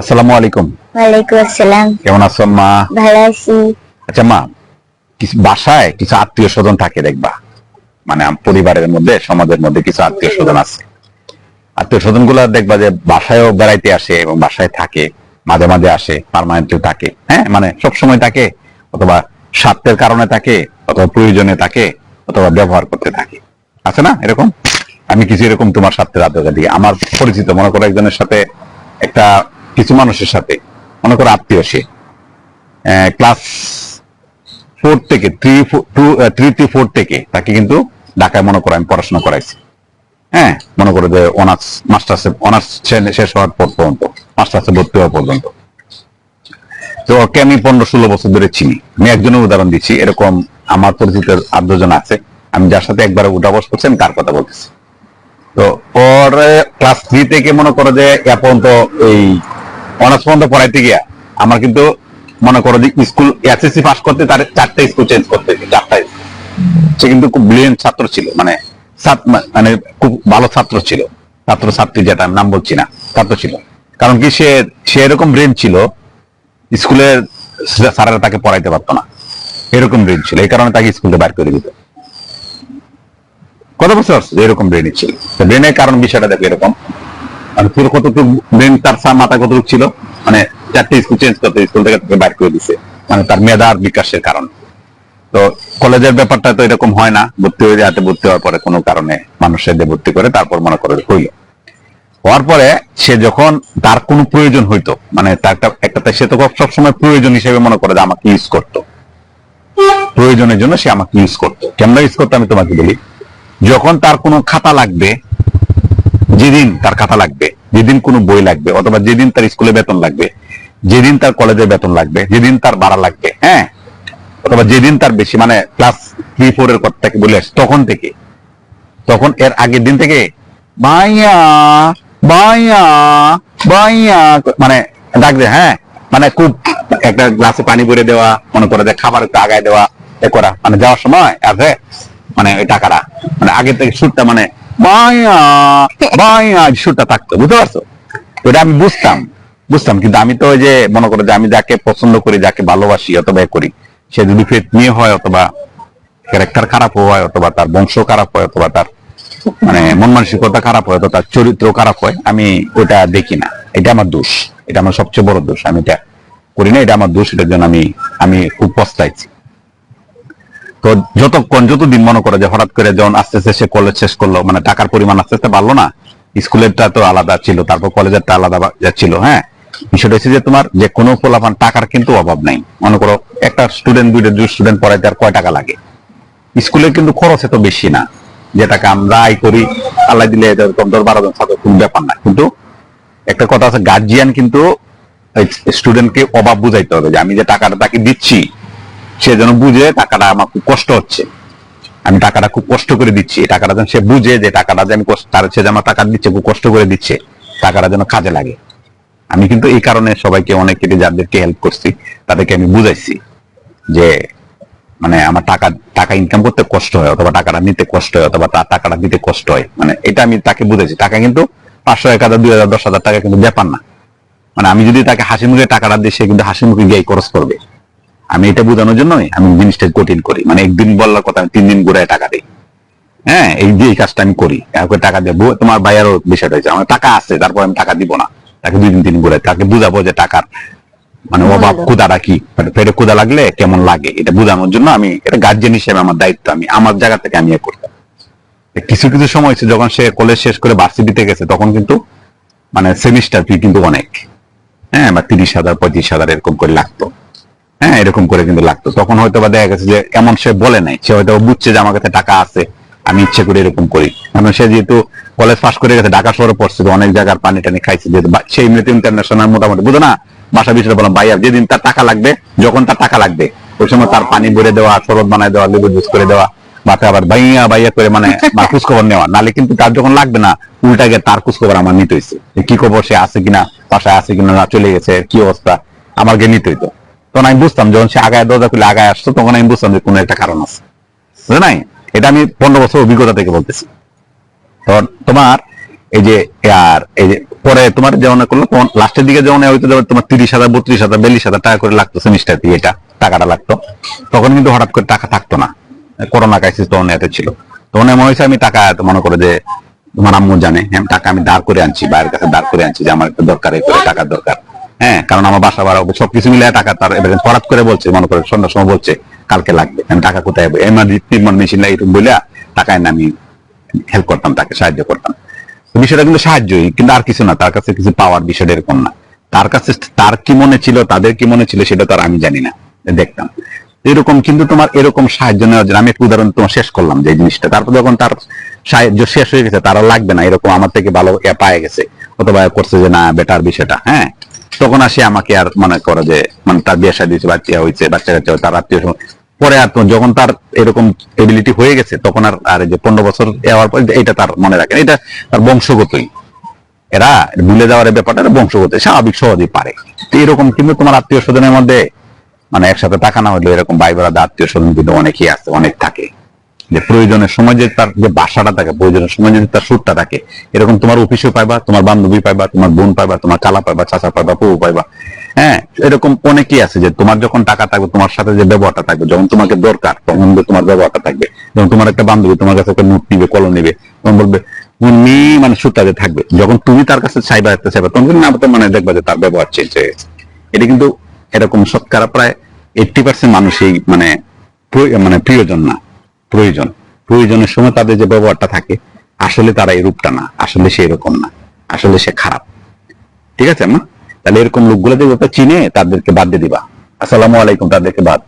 আসসালামু আলাইকুম। ওয়ালাইকুম আসসালাম। কেমন আছো মা? ভালো আছি। আচ্ছা মা কিছু বাসায় কিছু আত্মীয় স্বজন থাকে দেখবা। মানে পরিবারের মধ্যে সমাজের মধ্যে কিছু আত্মীয় স্বজন আছে। আত্মীয় স্বজনগুলা দেখবা যে বাসায়ও বেড়াইতে আসে এবং বাসায় থাকে মাঝে মাঝে আসে পারমানেন্টলি থাকে। হ্যাঁ মানে সব সময় থাকে অথবা স্বার্থের কারণে থাকে অথবা প্রয়োজনে থাকে অথবা ব্যবহার করতে থাকে। আছে না এরকম? আমি কিছু এরকম তোমার স্বার্থের আত্মীয়তা দিই আমার পরিচিত মনে করো একজনের সাথে একটা কিছু মানুষের সাথে, মনে করো আত্মীয় সে ক্লাস ফোর থেকে থ্রি থ্রি ফোর থেকে তাকে কিন্তু ঢাকায় মনে করো আমি পড়াশোনা করাইছি। হ্যাঁ মনে করো যে অনার্স মাস্টার্স অনার্স শেষ হওয়ার পর পর্যন্ত মাস্টার্সে ভর্তি হওয়া পর্যন্ত। তো ওকে আমি পনেরো ষোলো বছর ধরে চিনি। আমি একজনের উদাহরণ দিচ্ছি, এরকম আমার পরিচিত আর দুজন আছে, আমি যার সাথে একবারে উঠা বস করছি, আমি তার কথা বলতেছি। তো ওর ক্লাস থ্রি থেকে মনে করো যে এ পর্যন্ত এই অনার্স পর্যন্ত পড়াইতে গিয়া আমার কিন্তু মনে করো যে স্কুল এসএসসি পাস করতে তার চারটা স্কুল চেঞ্জ করতে চারটা সে কিন্তু খুব ব্রিলিয়েন্ট ছাত্র ছিল মানে মানে খুব ভালো ছাত্র ছিল। ছাত্র ছাত্রী যেটা নাম বলছি না, ছাত্র ছিল। কারণ কি সে সে এরকম ব্রেন ছিল, স্কুলের স্যারেরা তাকে পড়াইতে পারতো না। এরকম ব্রেন ছিল, এই কারণে তাকে স্কুল বাইর করে দিত। কত বছর? এরকম ব্রেনই ছিল। ব্রেনের কারণ বিষয়টা দেখো এরকম। মানে ব্রেন তার মাথা ছিল? মানে চারটে স্কুল চেঞ্জ করতে স্কুল থেকে তাকে বাইর করে দিছে। মানে তার মেধার বিকাশের কারণে। তো কলেজের ব্যাপারটা তো এরকম হয় না। ভর্তি হয়ে যাতে ভর্তি হওয়ার পরে কোনো কারণে মানুষের দিয়ে ভর্তি করে তারপর মনে করে হইল। হওয়ার পরে সে যখন তার কোনো প্রয়োজন হইতো মানে তার একটা সে তো সবসময় প্রয়োজন হিসেবে মনে করে যে আমাকে ইউজ করতো। প্রয়োজনের জন্য সে আমাকে ইউজ করতো। কেমন ইউজ করতো আমি তোমাকে বলি? যখন তার কোনো খাতা লাগবে যেদিন তার খাতা লাগবে, যেদিন কোনো বই লাগবে, অথবা যেদিন তার স্কুলে বেতন লাগবে, যেদিন তার কলেজে বেতন লাগবে, যেদিন তার ভাড়া লাগবে হ্যাঁ? অথবা যেদিন তার বেশি মানে ক্লাস থ্রি ফোর এর কথা বলে তখন থেকে। তখন এর আগের দিন থেকে, ভাইয়া ভাইয়া ভাইয়া মানে ডাক দে হ্যাঁ? মানে খুব একটা গ্লাসে পানি ভরে দেওয়া, মনে করে যে খাবার একটু আগায় দেওয়া, এ করা মানে যাওয়ার সময় আছে মানে ওই টাকাটা মানে আগে থেকে সুরটা মানে ভাইয়া এই সুরটা থাকতো বুঝতে পারছ? এটা আমি বুঝতাম বুঝতাম। কিন্তু আমি তো ওই যে মনে করো যে আমি যাকে পছন্দ করি যাকে ভালোবাসি অথবা করি সে যদি ফেট নিয়ে হয় অথবা ক্যারেক্টার খারাপ হয় অথবা তার বংশ খারাপ হয় অথবা তার মানে মন মানসিকতা খারাপ হয় অথবা তার চরিত্র খারাপ হয় আমি ওটা দেখি না। এটা আমার দোষ। এটা আমার সবচেয়ে বড় দোষ। আমি এটা করি না এটা আমার দোষ। এটার জন্য আমি আমি খুব পস্তাইছি। তো যতক্ষণ, যতদিন মনে করে যে হঠাৎ করে যখন আস্তে আস্তে সে কলেজ শেষ করল মানে টাকার পরিমাণ আস্তে আস্তে বাড়লো না, স্কুলেরটা তো আলাদা ছিল, তারপর কলেজেরটা আলাদা ছিল হ্যাঁ? বিষয়টা হচ্ছে যে তোমার যে কোনো ফলাফান টাকার কিন্তু অভাব নাই। মনে করো, একটা স্টুডেন্ট দুইটা দুই স্টুডেন্ট পড়াইতে আর কয় টাকা লাগে? স্কুলে কিন্তু খরচ এত বেশি না, যে টাকা আমরা আয় করি, আল্লাহ দিলে দশ বারো জন ছাত্র কোনো ব্যাপার না কিন্তু একটা কথা আছে গার্জিয়ান কিন্তু স্টুডেন্টকে অভাব বুঝাইতে হবে যে আমি যে টাকাটা তাকে দিচ্ছি সে যেন বুঝে টাকাটা আমার খুব কষ্ট হচ্ছে। আমি টাকাটা খুব কষ্ট করে দিচ্ছি। টাকাটা যেন সে বুঝে যে টাকাটা যে আমি তার সে যে আমার টাকা দিচ্ছে, খুব কষ্ট করে দিচ্ছে, টাকাটা যেন কাজে লাগে। আমি কিন্তু এই কারণে সবাইকে, অনেকে যাদেরকে হেল্প করছি। তাদেরকে আমি বুঝাইছি যে মানে আমার টাকা টাকা ইনকাম করতে কষ্ট হয় অথবা টাকাটা নিতে কষ্ট হয় অথবা তার টাকাটা দিতে কষ্ট হয়। মানে এটা আমি তাকে বুঝেছি টাকা কিন্তু পাঁচশো, এক হাজার, দুই হাজার, দশ হাজার টাকা কিন্তু ব্যাপার না। মানে আমি যদি তাকে হাসি মুখে টাকাটা দিই, সে কিন্তু হাসি মুখে গিয়ে খরচ করবে। আমি এটা বোঝানোর জন্যই আমি জিনিসটা কঠিন করি। মানে একদিন বলার কথা আমি তিন দিন ঘুরে টাকা দিই। হ্যাঁ এই যে এই কাজটা আমি করি কাউকে টাকা দেবো। তোমার ভাইয়ারও বিষয়টা হয়েছে আমার টাকা আছে তারপর আমি টাকা দিব না। তাকে দুই দিন তিন ঘুরে তাকে বুঝাবো যে টাকার মানে অভাব ক্ষুদাটা কি? পেটে ক্ষুদা লাগলে কেমন লাগে? এটা বোঝানোর জন্য আমি এটা গার্জেন হিসেবে আমার দায়িত্ব আমি আমার জায়গা থেকে আমি এ করতাম। কিছু কিছু সময় হচ্ছে যখন সে কলেজ শেষ করে ভার্সিটিতে গেছে তখন কিন্তু মানে সেমিস্টার ফি কিন্তু অনেক। হ্যাঁ বা তিরিশ হাজার পঁয়ত্রিশ হাজার এরকম করে লাগতো। হ্যাঁ এরকম করে কিন্তু লাগতো। তখন হয়তো বা দেখা গেছে যে এমন সে বলে নাই। সে হয়তো বুঝছে যে আমার কাছে টাকা আছে, আমি ইচ্ছে করে এরকম করি। কারণ সে যেহেতু কলেজ পাস করে গেছে, ঢাকা শহরে পড়ছে, তো অনেক জায়গার পানি টানি খাইছে যেহেতু। বা- সে এমনিতে ইন্টারন্যাশনাল মোটামুটি। বুঝো না? বাসা বিষয়ে বললাম, ভাইয়া, যেদিন তার টাকা লাগবে, যখন তার টাকা লাগবে, ওই সময় তার পানি ভরে দেওয়া, শরবত বানায় দেওয়া লেবু জুস করে দেওয়া বাতে আবার বাইয়া বাইয়া করে মানে বা খোঁজখবর নেওয়া। নালে কিন্তু তার যখন লাগবে না, উল্টা গিয়ে তার খোঁজখবর আমার নিতে হয়েছে কি খবর, সে আছে কিনা, বাসায় আছে কিনা, না চলে গেছে কি অবস্থা? গিয়ে নিতে হইতো। তখন আমি বুঝতাম যখন সে আগায়, দরজা খুলে আগায় আসতো, তখন আমি বুঝতাম যে কোনো একটা কারণ আছে। বুঝলে নাই? এটা আমি পনেরো বছর অভিজ্ঞতা থেকে বলতেছি। তো তোমার এই যে আর, এই যে পরে তোমার যেমন করল তখন লাস্টের দিকে যেমন হয়তো তোমার তিরিশ হাজার, বত্রিশ হাজার, বিয়াল্লিশ হাজার টাকা করে লাগতো সেমিস্টার দিয়ে এটা, টাকাটা লাগতো। তখন কিন্তু হঠাৎ করে টাকা থাকতো না। করোনা ক্রাইসিস তখন এতে ছিল। তখন এমন হয়েছে, আমি টাকা মনে করে যে, তোমার আম্মু জানে হ্যাঁ টাকা আমি দাঁড় করে আনছি বাইরের কাছে দাঁড় করে আনছি যে আমার একটা দরকার করে টাকার দরকার। হ্যাঁ কারণ আমার বাসা ভাড়া সবকিছু মিলে টাকা তার হঠাৎ করে বলছে, মনে করে সন্ধ্যার সময় বলছে, কালকে লাগবে। আমি টাকা কোথায় পাবো? এমার্জেন্সি মেশিন লাগে বলে টাকায় আমি হেল্প করতাম, তাকে সাহায্য করতাম। বিষয়টা কিন্তু সাহায্যই, কিন্তু আর কিছু না, তার কাছে কিছু পাওয়ার বিষয়টা এরকম না। তার কাছে তার কি মনে ছিল, তাদের কি মনে ছিল, সেটা তার আমি জানি না, দেখতাম। এরকম কিন্তু তোমার এরকম সাহায্য নেওয়ার জন্য, আমি একটা উদাহরণ তোমার শেষ করলাম যে জিনিসটা। তারপর যখন তার সাহায্য শেষ হয়ে গেছে, তারা লাগবে না, এরকম আমার থেকে ভালো পায়ে গেছে, অথবা করছে যে, না, বেটার বিষয়টা। হ্যাঁ তখন আসে আমাকে আর মনে করো যে মানে তার বিয়ে শাদী বাচ্চা হয়েছে, বাচ্চা কাচ্চা তার আত্মীয় পরে আর যখন তার এরকম এবিলিটি হয়ে গেছে, তখন আর আর যে পনেরো বছর যাওয়ার পর এটা তার মনে রাখে এটা তার বংশগতই। এরা ভুলে যাওয়ার ব্যাপারটা বংশগত স্বাভাবিক সহজেই পারে। এরকম কিন্তু তোমার আত্মীয় স্বজনের মধ্যে মানে একসাথে টাকা না হলে এরকম ভাই বেড়াদা আত্মীয় স্বজন কিন্তু অনেকেই আছে, অনেক থাকে। যে প্রয়োজনের সময় যে তার যে বাসাটা থাকে, প্রয়োজনের সময় যদি তার সুরটা থাকে, এরকম তোমার অফিসেও পাইবা, তোমার বান্ধবী পাইবা, তোমার বোন পাইবা, তোমার কালা পাইবা, চাচা পাইবা পু পাইবা। হ্যাঁ এরকম অনেকেই আছে যে তোমার যখন টাকা থাকবে, তোমার সাথে যে ব্যবহারটা থাকবে, যখন তোমাকে দরকার, তখন তোমার ব্যবহারটা থাকবে, যখন তোমার একটা বান্ধবী তোমার কাছে একটা নোট নিবে, কলম নিবে, তখন বলবে উনি মানে সুরটা যে থাকবে। যখন তুমি তার কাছে চাইবা, একটা চাইবা, তখন না মানে দেখবা যে তার ব্যবহার চেঞ্জ হয়ে গেছে। এটা কিন্তু এরকম শতকরা প্রায় এইটটি পার্সেন্ট মানুষই মানে মানে প্রিয়জন না। প্রয়োজন। প্রয়োজনের সময় তাদের যে ব্যবহারটা থাকে, আসলে তারা এই রূপটা না, আসলে সে এরকম না, আসলে সে খারাপ। ঠিক আছে মা তাহলে এরকম লোকগুলো যে ব্যাপার চিনে, তাদেরকে বাদ দিয়ে দিবা। আসসালামু আলাইকুম, তাদেরকে বাদ।